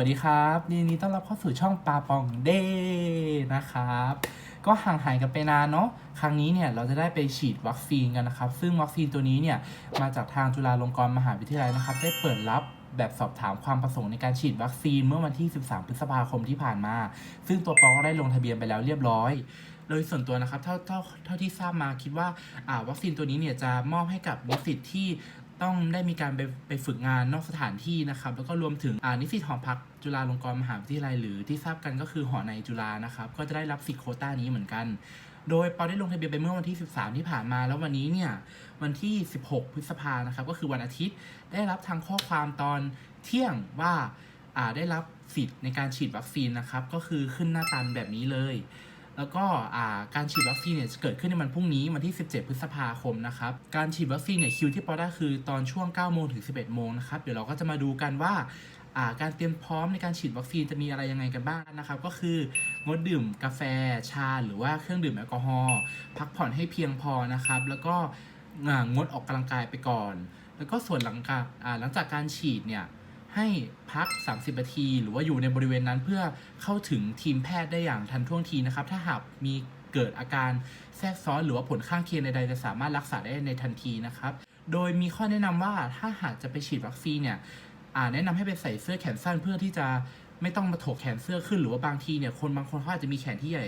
วัสดีครับยินดีต้อนรับเข้าสู่ช่องปาปองเด้นะครับ ก็ห่างหายกันไปนานเนาะครั้งนี้เนี่ยเราจะได้ไปฉีดวัคซีนกันนะครับ ซึ่งวัคซีนตัวนี้เนี่ยมาจากทางจุฬาลงกรณ์มหาวิทยาลัยนะครับ ได้เปิดรับแบบสอบถามความประสงค์ในการฉีดวัคซีนเมื่อวันที่ 13 พฤษภาคมที่ผ่านมา ซึ่งตัวปอก็ได้ลงทะเบียนไปแล้วเรียบร้อย โดยส่วนตัวนะครับเท่าเท่าเท่าที่ทราบมาคิดว่าอ่าวัคซีนตัวนี้เนี่ยจะมอบให้กับนิสิตที่ ต้องได้มีการไปไปฝึกงานนอกสถานที่นะครับ แล้วก็รวมถึงนิสิตหอพักจุฬาลงกรณ์มหาวิทยาลัยหรือที่ทราบกันก็คือหอในจุฬานะครับ ก็จะได้รับสิทธิ์โคต้านี้เหมือนกัน โดยปอได้ลงทะเบียนไปเมื่อวันที่ 13 ที่ผ่านมา แล้ววันนี้เนี่ยวันที่ 16 พฤษภานะครับ ก็คือวันอาทิตย์ได้รับทางข้อความตอนเที่ยงว่าอ่าได้รับสิทธิ์ในการฉีดวัคซีนนะครับ ก็คือขึ้นหน้าตาแบบนี้เลย แล้วก็การฉีดวัคซีนเนี่ยจะเกิดขึ้นในวันพรุ่งนี้วันที่ 17 พฤษภาคมนะครับ การฉีดวัคซีนเนี่ยคิวที่ปอได้คือตอนช่วง 9 โมงถึง 11 โมงนะครับ เดี๋ยวเราก็จะมาดูกันว่าาการเตรียมพร้อมในการฉีดวัคซีนจะมีอะไรยังไงกันบ้างนะครับ ก็คืองดดื่มกาแฟชาหรือว่าเครื่องดื่มแอลกอฮอล์พักผ่อนให้เพียงพอนะครับ แล้วก็งดออกกำลังกายไปก่อน แล้วก็ส่วนหลังจากหลังจากการฉีดเนี่ย ให้พัก 30 นาที หรือว่าอยู่ในบริเวณนั้นเพื่อเข้าถึงทีมแพทย์ได้อย่างทันท่วงทีนะครับ ถ้าหากมีเกิดอาการแทรกซ้อนหรือว่าผลข้างเคียงใดๆจะสามารถรักษาได้ในทันทีนะครับ โดยมีข้อแนะนำว่าถ้าหากจะไปฉีดวัคซีนเนี่ยแนะนำให้ไปใส่เสื้อแขนสั้นเพื่อที่จะไม่ต้องมาถกแขนเสื้อขึ้นหรือว่าบางทีเนี่ยคนบางคนเขาอาจจะมีแขนที่ใหญ่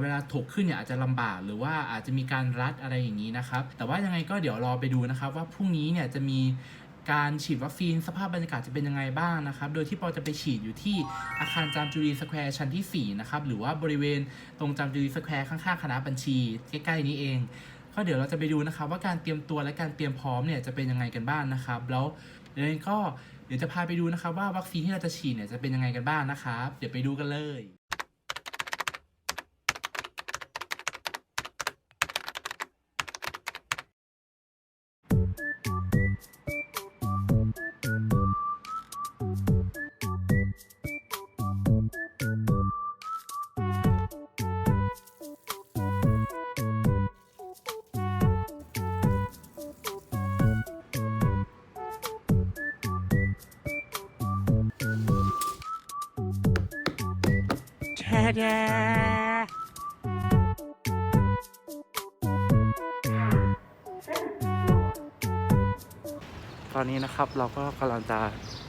เวลาถกขึ้นเนี่ยอาจจะลำบากหรือว่าอาจจะมีการรัดอะไรอย่างนี้นะครับ แต่ว่ายังไงก็เดี๋ยวรอไปดูนะครับว่าพรุ่งนี้เนี่ยจะมี การฉีดวัคซีนสภาพบรรยากาศจะเป็นยังไงบ้างนะครับ โดยที่ปอจะไปฉีดอยู่ที่อาคารจามจุรีสแควร์ชั้นที่ 4 นะครับ หรือว่าบริเวณตรงจามจุรีสแควร์ข้างๆคณะบัญชี ใกล้ๆนี้เอง ก็เดี๋ยวเราจะไปดูนะครับว่าการเตรียมตัวและการเตรียมพร้อมเนี่ยจะเป็นยังไงกันบ้างนะครับ แล้วเดี๋ยวก็เดี๋ยวจะพาไปดูนะครับว่าวัคซีนที่เราจะฉีดเนี่ยจะเป็นยังไงกันบ้างนะครับ เดี๋ยวไปดูกันเลย แย่ตอนนี้นะครับเราก็กำลังจะ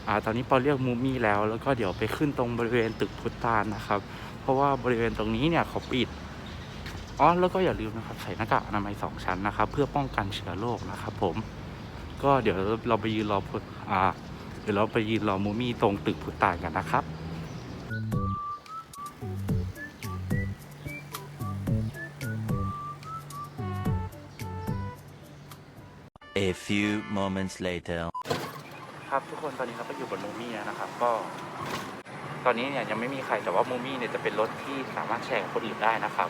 อ่าตอนนี้ปอเรียกมูมี่แล้ว แล้วก็เดี๋ยวไปขึ้นตรงบริเวณตึกพุทธานนะครับ เพราะว่าบริเวณตรงนี้เนี่ยเขาปิดอ๋อแล้วก็อย่าลืมนะครับใส่หน้ากากอนามัยสองชั้นนะครับ เพื่อป้องกันเชื้อโรคนะครับผม ก็เดี๋ยวเราไปยืนรอพุทอ่าเดี๋ยวเราไปยืนรอมูมี่ตรงตึกพุทธานกันนะครับ A few moments later. ครับทุกคนตอนนี้เราก็อยู่บนมูมี่นะครับ ก็ ตอนนี้เนี่ยยังไม่มีใครแต่ว่ามูมี่เนี่ยจะเป็นรถที่สามารถแชร์กับคนอื่นได้นะครับ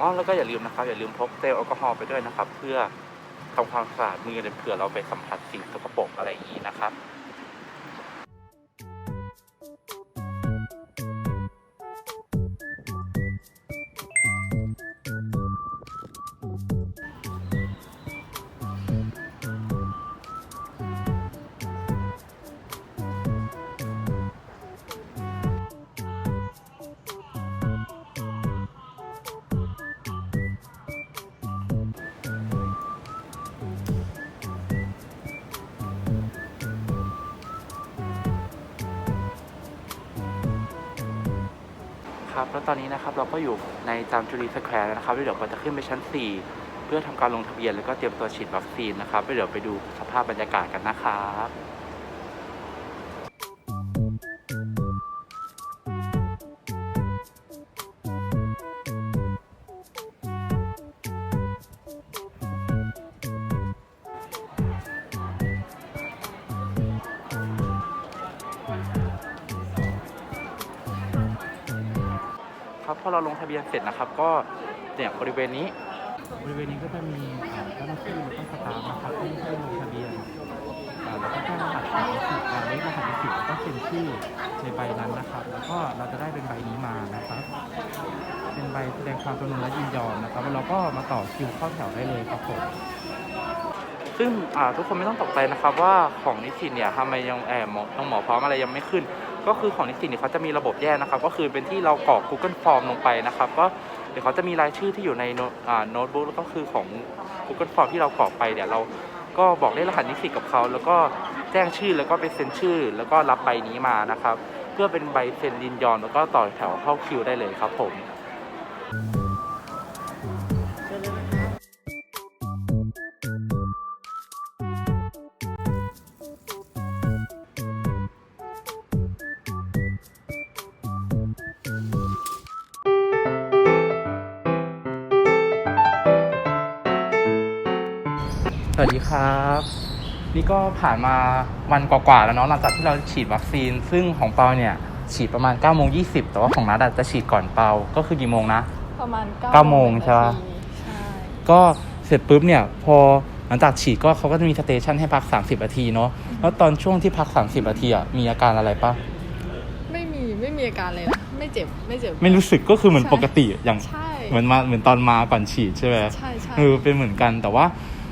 อ๋อแล้วก็อย่าลืมนะครับ อย่าลืมพกเจลแอลกอฮอล์ไปด้วยนะครับ เพื่อทำความสะอาดมือเผื่อเราไปสัมผัสสิ่งสกปรกอะไรอย่างนี้นะครับ ครับแล้วตอนนี้นะครับเราก็อยู่ในจามจุรีสแควร์นะครับเดี๋ยวเราจะขึ้นไปชั้น 4 เพื่อทำการลงทะเบียนแล้วก็เตรียมตัวฉีดวัคซีนนะครับเดี๋ยวไปดูสภาพบรรยากาศกันนะครับ พอเราลงทะเบียนเสร็จนะครับ ก็เนี่ยบริเวณนี้ บริเวณนี้ก็จะมีอ่าเจ้าหน้าที่แล้วก็สตาฟนะครับที่ให้ลงทะเบียนอ่าแล้วก็แจ้งรหัสผ่านสิทธิ์การเลขรหัสสิทธิ์แล้วก็เซ็นชื่อในใบนั้นนะครับ แล้วก็เราจะได้เป็นใบนี้มานะครับเป็นใบแสดงความจำนงและยินยอมนะครับแล้วเราก็มาต่อคิวเข้าแถวได้เลยครับผมซึ่งอ่าทุกคนไม่ต้องตกใจนะครับว่าของนิสิตเนี่ยทำไมยังแอบหมอต้องหมอพร้อมอะไรยังไม่ขึ้น ก็คือของนิสิตเนี่ยเขาจะมีระบบแยกนะครับ ก็คือเป็นที่เรากรอก Google Form ลงไปนะครับ ก็เดี๋ยวเขาจะมีรายชื่อที่อยู่ในโน้ตบุ๊กแล้วก็คือของ Google Form ที่เรากรอกไปเดี๋ยวเราก็บอกเลขรหัสนิสิตกับเขาแล้วก็แจ้งชื่อแล้วก็ไปเซ็นชื่อ แล้วก็รับใบนี้มานะครับ เพื่อเป็นใบเซ็นยินยอมแล้วก็ต่อแถวเข้าคิวได้เลยครับผมส วัสดีครับ นี่ก็ผ่านมาวันกว่าๆแล้วเนาะหลังจากที่เราฉีดวัคซีน ซึ่งของเปาเนี่ยฉีดประมาณ9ก้าโมงยีแต่ว่าของนัดอะจะฉีดก่อนเปาก็คือกี่โมงนะ ประมาณเก้าโมงใช่ปะนาทีใช่ก็เสร็จปุ๊บเนี่ยพอหลังจากฉีดก็เขาก็จะมีสเตชันให้พัก 30นาทีเนาะแล้วตอนช่วงที่พัก 30นาทีอะมีอาการอะไรปะไม่มีไม่มีอาการเลยนะไม่เจ็บไม่เจ็บ ไม่รู้สึกก็คือเหมือนใช่ปกติอย่างใช่เหมือนมาเหมือนตอนมาก่อนฉีดใช่ไหมใช่ใช่เออเป็นเหมือนกันแต่ว่า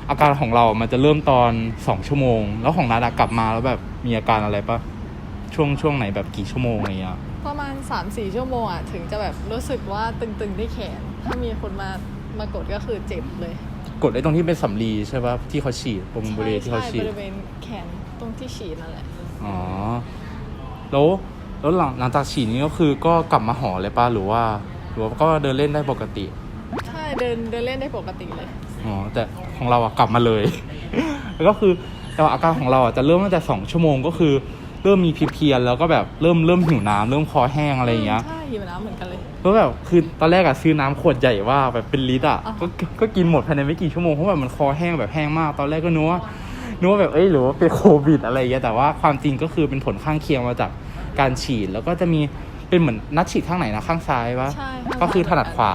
อาการของเรามันจะเริ่มตอนสองชั่วโมง แล้วของนัดอะกลับมาแล้วแบบมีอาการอะไรปะช่วงช่วงไหนแบบกี่ชั่วโมงอะไรเงี้ยประมาณ3-4ชั่วโมงอะถึงจะแบบรู้สึกว่าตึงๆที่แขน ถ้ามีคนมามากดก็คือเจ็บเลย กดได้ตรงที่เป็นสำลีใช่ปะที่เขาฉีดตรงบริเวณที่เขาใช่ฉีบดริเวณแขนตรงที่ฉีดนั่นแหละอ๋อแล้วแล้วหลังหลังจากฉีดนี้ก็คือก็กลับมาหอเลยปะหรือว่า หรือว่าก็เดินเล่นได้ปกติ ใช่เดินเดินเล่นได้ปกติเลย อ๋อแต่ของเราอะกลับมาเลย แล้วก็คือแต่ว่าอาการของเราอะจะเริ่มตั้งแต่สองชั่วโมงก็คือเริ่มมีเพลียๆแล้วก็แบบเริ่มเริ่มหิวน้ำเริ่มคอแห้งอะไรอย่างเงี้ยใช่หิวน้ำเหมือนกันเลยแล้วแบบคือตอนแรกอะซื้อน้ำขวดใหญ่ว่าแบบเป็นลิตรอะอ่าฮะก็ก็กินหมดภายในไม่กี่ชั่วโมงเพราะแบบมันคอแห้งแบบแห้งมากตอนแรกก็นึกว่านึกว่าแบบเอ้ยหรือว่าเป็นโควิดอะไรอย่างเงี้ยแต่ว่าความจริงก็คือเป็นผลข้างเคียงมาจากการฉีดแล้วก็จะมีเป็นเหมือนนัดฉีดข้างไหนนะข้างซ้ายวะใช่ก็คือถนัดขวา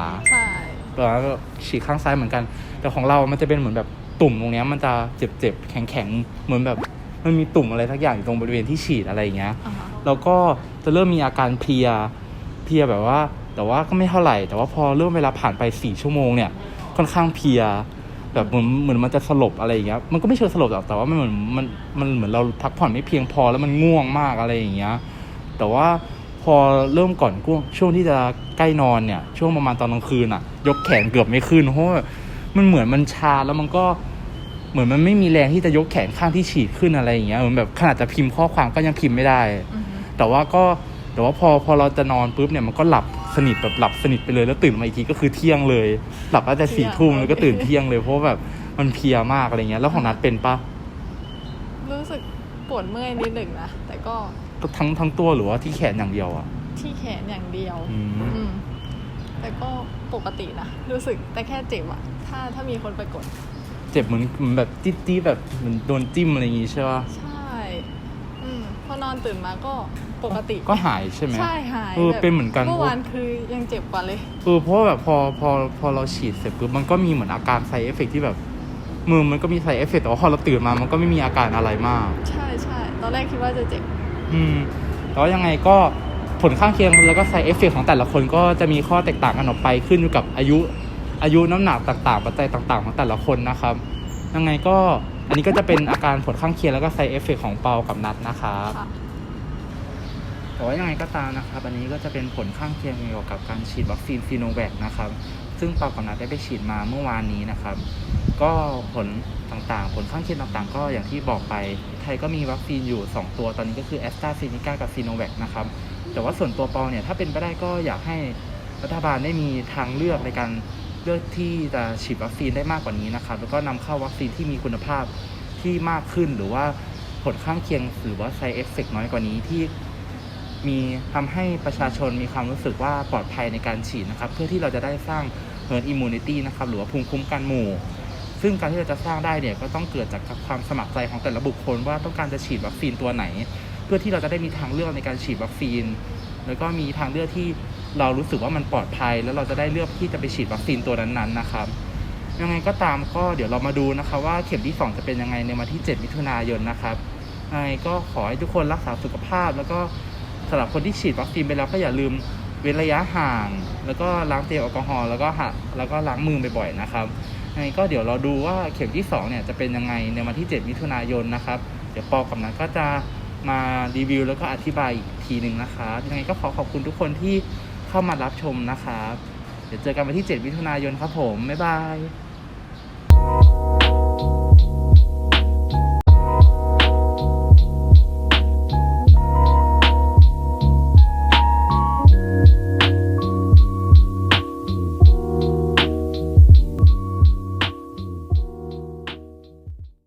ใช่แล้วก็ฉีดข้างซ้ายเหมือนกัน แต่ของเรามันจะเป็นเหมือนแบบตุ่มตรงเนี้ยมันจะเจ็บๆแข็งๆเหมือนแบบมันมีตุ่มอะไรทักอย่างอยู่ตรงบริเวณที่ฉีดอะไรอย่างเงี้ยอ่าฮะแล้วก็จะเริ่มมีอาการเพลียเพลียแบบว่า แต่ว่าก็ไม่เท่าไหร่ แต่ว่าพอเริ่มเวลาผ่านไปสี่ชั่วโมงเนี่ยค่อนข้างเพลียแบบเหมือนเหมือนมันจะสลบอะไรอย่างเงี้ย มันก็ไม่เชิงสลบหรอกแต่ว่ามันเหมือนมันมันเหมือนเราพักผ่อนไม่เพียงพอแล้วมันง่วงมากอะไรอย่างเงี้ย แต่ว่า พอเริ่มก่อนช่วงช่วงที่จะใกล้นอนเนี่ย ช่วงประมาณตอนกลางคืนอะยกแขนเกือบไม่ขึ้นเพราะว่ามันเหมือนมันชาแล้วมันก็เหมือนมันไม่มีแรงที่จะยกแขนข้างที่ฉีดขึ้นอะไรอย่างเงี้ยเหมือนแบบขนาดจะพิมพ์ข้อความก็ยังพิมพ์ไม่ได้อือฮึแต่ว่าก็แต่ว่าพอพอเราจะนอนปุ๊บเนี่ยมันก็หลับสนิทแบบหลับสนิทไปเลยแล้วตื่นมาอีกทีก็คือเที่ยงเลย หลับตั้งแต่สี่ทุ่มแล้วก็ตื่นเที่ยงเลย เพราะว่าแบบมันเพลียมากอะไรเงี้ย แล้วของนัดเป็นปะรู้สึกปวดเมื่อยนิดหนึ่งนะแต่ก็ ทั้งทั้งตัวหรือว่าที่แขนอย่างเดียวอะ ที่แขนอย่างเดียวอืมอืมแต่ก็ปกตินะรู้สึกแต่แค่เจ็บอะถ้าถ้ามีคนไปกด เจ็บเหมือนเหมือนแบบจิ๊ดจี้แบบเหมือนโดนจิ้มอะไรอย่างงี้ใช่ปะใช่ อืมพอนอนตื่นมาก็ปกติก็หายใช่ไหม ใช่หายเออแบบเป็นเหมือนกัน เมื่อวานคือยังเจ็บกว่าเลย เออเพราะว่าแบบพอพอพอเราฉีดเสร็จปุ๊บมันก็มีเหมือนอาการไซเอฟเฟกที่แบบมือมันก็มีไซเอฟเฟกแต่ว่าพอเราตื่นมามันก็ไม่มีอาการอะไรมาก ใช่ใช่ตอนแรกคิดว่าจะเจ็บ อืมแล้วยังไงก็ผลข้างเคียงแล้วก็ไซเอฟเฟกของแต่ละคนก็จะมีข้อแตกต่างกันออกไปขึ้นอยู่กับอายุอายุน้ำหนักต่างๆปัจจัยต่าง ๆ ของแต่ละคนนะครับยังไงก็อันนี้ก็จะเป็นอาการผลข้างเคียงแล้วก็ไซเอฟเฟกของเปากับนัดนะครับ แต่ว่ายังไงก็ตามนะครับ อันนี้ก็จะเป็นผลข้างเคียงเกี่ยวกับการฉีดวัคซีนซีโนแวคนะครับ ซึ่งปากับนัดได้ไปฉีดมาเมื่อวานนี้นะครับ ก็ผลต่างๆ ผลข้างเคียงต่างๆ ก็อย่างที่บอกไป ไทยก็มีวัคซีนอยู่ 2 ตัว ตอนนี้ก็คือแอสตราเซเนกากับซีโนแวคนะครับ แต่ว่าส่วนตัวปาเนี่ย ถ้าเป็นไปได้ก็อยากให้รัฐบาลได้มีทางเลือกในการเลือกที่จะฉีดวัคซีนได้มากกว่านี้นะครับ แล้วก็นำเข้าวัคซีนที่มีคุณภาพที่มากขึ้น หรือว่าผลข้างเคียงหรือว่า side effect น้อยกว่านี้ที่ มีทำให้ประชาชนมีความรู้สึกว่าปลอดภัยในการฉีดนะครับ เพื่อที่เราจะได้สร้าง herd immunity นะครับหรือว่าภูมิคุ้มกันหมู่ ซึ่งการที่เราจะสร้างได้เนี่ยก็ต้องเกิดจากความสมัครใจของแต่ละบุคคลว่าต้องการจะฉีดวัคซีนตัวไหน เพื่อที่เราจะได้มีทางเลือกในการฉีดวัคซีน แล้วก็มีทางเลือกที่เรารู้สึกว่ามันปลอดภัย แล้วเราจะได้เลือกที่จะไปฉีดวัคซีนตัวนั้นๆนะครับยังไงก็ตามก็เดี๋ยวเรามาดูนะคะว่าเข็มที่ 2 จะเป็นยังไงในวันที่ 7 มิถุนายนนะครับยังไงก็ขอให้ทุกคนรักษาสุขภาพแล้วก็ สำหรับคนที่ฉีดวัคซีนไปแล้วก็อย่าลืมเว้นระยะห่าง แล้วก็ล้างเจลแอลกอฮอล์แล้วก็หะแล้วก็ล้างมือบ่อยๆนะครับยังไงก็เดี๋ยวเราดูว่าเข็มที่2เนี่ยจะเป็นยังไงในวันที่ 7 มิถุนายนนะครับ เดี๋ยวปอกับนั้นก็จะมารีวิวแล้วก็อธิบายอีกทีหนึ่งนะครับยังไงก็ขอขอบคุณทุกคนที่เข้ามารับชมนะครับ เดี๋ยวเจอกันวันที่ 7 มิถุนายนครับผม บ๊ายบาย